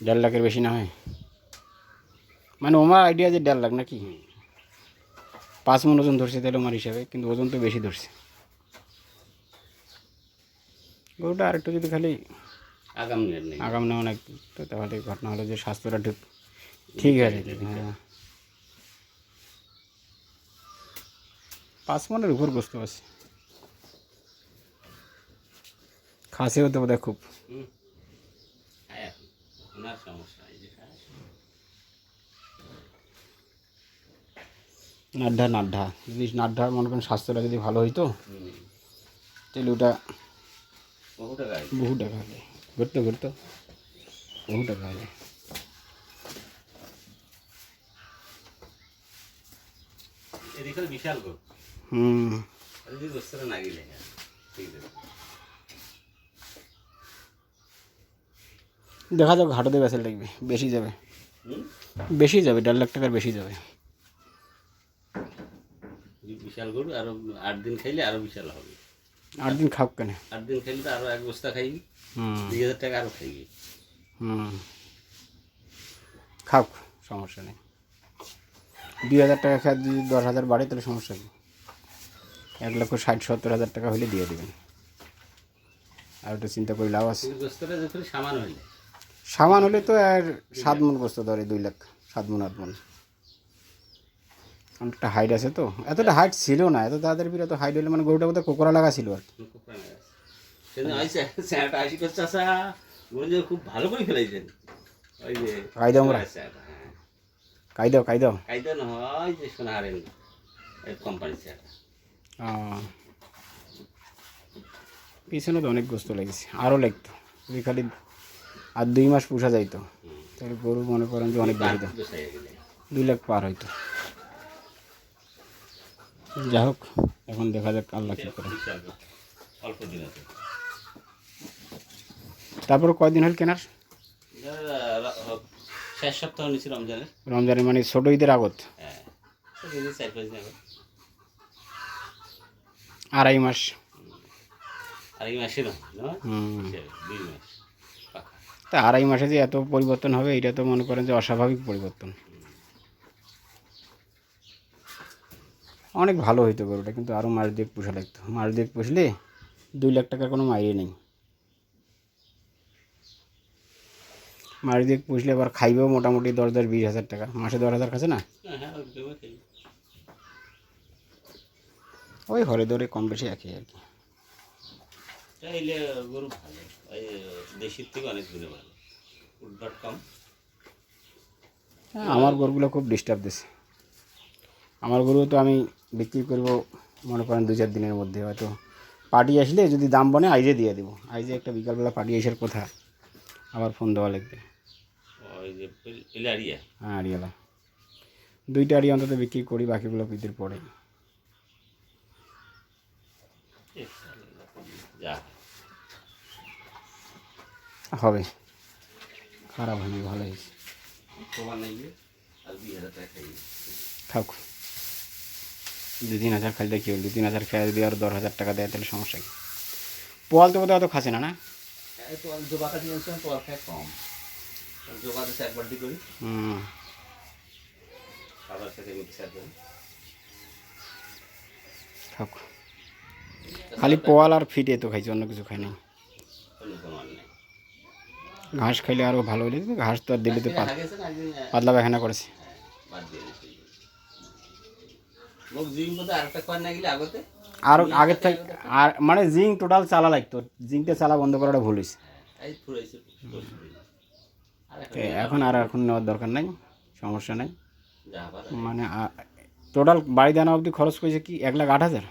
দেড় লাখের বেশি না হয়। মানে আমার আইডিয়া যে দেড় লাখ নাকি? পাঁচ মন ওজন ধরছে তাহলে আমার হিসাবে কিন্তু ওজন তো বেশি ধরছে। গরুটা আরেকটু যদি খালি আগাম আগাম নেওয়া না তো তাহলে ঘটনা হলো যে স্বাস্থ্যটা ঠিক ঠিক আছে। হ্যাঁ। পাঁচ মনের উপর বস্তু আছে। খাসি হতে বোধ খুব। ওনার সমস্যা নাড্ডা নাড্ডা। যদি নাড্ডা মনে করেন স্বাস্থ্যটা যদি ভালো হইতো তাহলে ওটা বহু টাকা বহু টাকা হলে ঘুরতো ঘুরতো বহু টাকা হলে বিশাল হুম। যদি না গেলে ঠিক আছে। দেখা যাক ঘাটোতে বেসে লাগবে বেশি যাবে। বেশি যাবে দেড় লাখ টাকার বেশি যাবে। বিশাল গরু আরও আট দিন খাইলে আরও বিশাল হবে। আট দিন খাওক কেন? আট দিন খাইলে তো আরও এক বস্তা খাইবি। হুম। দুই হাজার টাকা আরও খাইবি। হুম। খাওক সমস্যা নেই। দুই হাজার টাকা খেয়ে যদি দশ হাজার বাড়ে তাহলে সমস্যা নেই এক লক্ষ ষাট সত্তর হাজার টাকা হলে দিয়ে দেবেন। আর ওটা চিন্তা করে লাভ আছে। সামান হইলে। সামান হলে তো আর সাত মন বস্তু ধরে দুই লাখ সাত মন আট মন। অনেকটা হাইট আছে তো। এতটা হাইট ছিল না এত তাড়াতাড়ি এত হাইট হলে মানে গরুটা বোধহয় কোকরা লাগা ছিল আর খুব ভালো করে ফেলাইছেন ওই যে কায়দা আমরা। স্যারটা হ্যাঁ। কায়দা না যে পিছনে তো অনেক গোস্ত লেগেছে আরও লাগতো। খালি আর দুই মাস পোষা যাইতো। তাহলে গরু মনে করেন যে অনেক গেলে দুই লাখ পার হইতো। যাই হোক এখন দেখা যাক আল্লাহ কী করে। অল্প দিন তারপর কয়দিন হল কেনার? শেষ সপ্তাহ নিয়েছি রমজানের। রমজানের মানে ছোট ঈদের আগত? হ্যাঁ আড়াই মাস। আর এই মাসে না না? হুম দুই মাস। তা আড়াই মাসে যে এত পরিবর্তন হবে এটা তো মনে করেন যে অস্বাভাবিক পরিবর্তন। অনেক ভালো হইতো গরুটা কিন্তু আরও মাস দিয়ে পুষা লাগতো। মাস দিয়ে পুষলে দুই লাখ টাকার কোনো মাইরে নেই। মাস দিয়ে পুষলে আবার খাইবেও মোটামুটি দশ দশ বিশ হাজার টাকা। মাসে দশ হাজার খাচ্ছে না? হ্যাঁ হ্যাঁ ওই ওই হরে দরে কম বেশি একই আর কি। চাইলে গরু ভালো ওই দেশির থেকে অনেক গুণে ভালো। উদ্ভট কম। হ্যাঁ, আমার গরুগুলো খুব ডিস্টার্ব দিছে। আমার গরু তো আমি বিক্রি করব মনে করেন দু চার দিনের মধ্যে হয়তো পার্টি আসলে যদি দাম বনে আইজে দিয়ে দেবো। আইজে একটা বিকালবেলা পার্টি আসার কথা আবার ফোন দেওয়া লাগবে। হ্যাঁ আড়িয়ালা। দুইটা আড়ি অন্তত বিক্রি করি বাকিগুলো পিতির পরে। যা। হবে। খারাপ হয়নি ভালো হয়েছে। থাক। দু তিন হাজার খাইলে হল? দু তিন হাজার খেয়ে যদি আর দশ হাজার টাকা দেয় তাহলে সমস্যা কি? পোয়াল তো বোধহয় অত খাসে না না? হুম সাথে মিক্সার করি থাক খালি পোয়াল আর ফিটে তো খাইছে অন্য কিছু খাই নেই ঘাস খাইলে আরও ভালো হইলে ঘাস তো আর দিলে তো না পাতলা পায়খানা করেছে। না আর আগের থেকে আর মানে জিঙ্ক টোটাল চালা লাগতো জিঙ্কটা চালা বন্ধ করাটা ভুল হয়েছে এখন আর এখন নেওয়ার দরকার নাই সমস্যা নাই। মানে টোটাল বাড়ি দানা অবধি খরচ করেছে কি এক লাখ আট হাজার?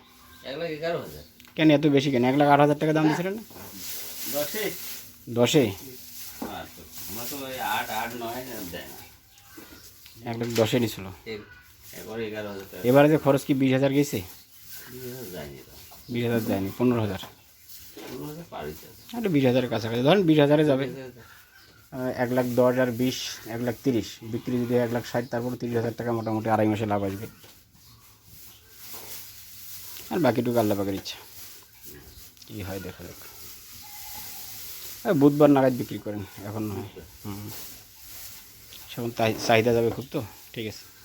এক লাখ এগারো হাজার। কেন এত বেশি কেন? এক লাখ আট হাজার টাকা দাম দিয়েছিলেন না? দশে? দশে? না। এক লাখ দশে নিছিল হাজার এবারে যে খরচ কি বিশ হাজার গেছে? বিশ হাজার যায়নি হাজার পনেরো হাজার। হাজার একটা বিশ হাজারের কাছাকাছি ধরেন বিশ হাজারে যাবে। এক লাখ দশ আর বিশ এক লাখ তিরিশ। বিক্রি যদি এক লাখ ষাট তারপরে তিরিশ হাজার টাকা মোটামুটি আড়াই মাসে লাভ আসবে। আর বাকিটুকু আল্লাহ পাকের ইচ্ছা। কী হয় দেখা যাক। বুধবার নাগাদ বিক্রি করেন, এখন নয়। হুম। তাই- চাহিদা যাবে খুব তো, ঠিক আছে।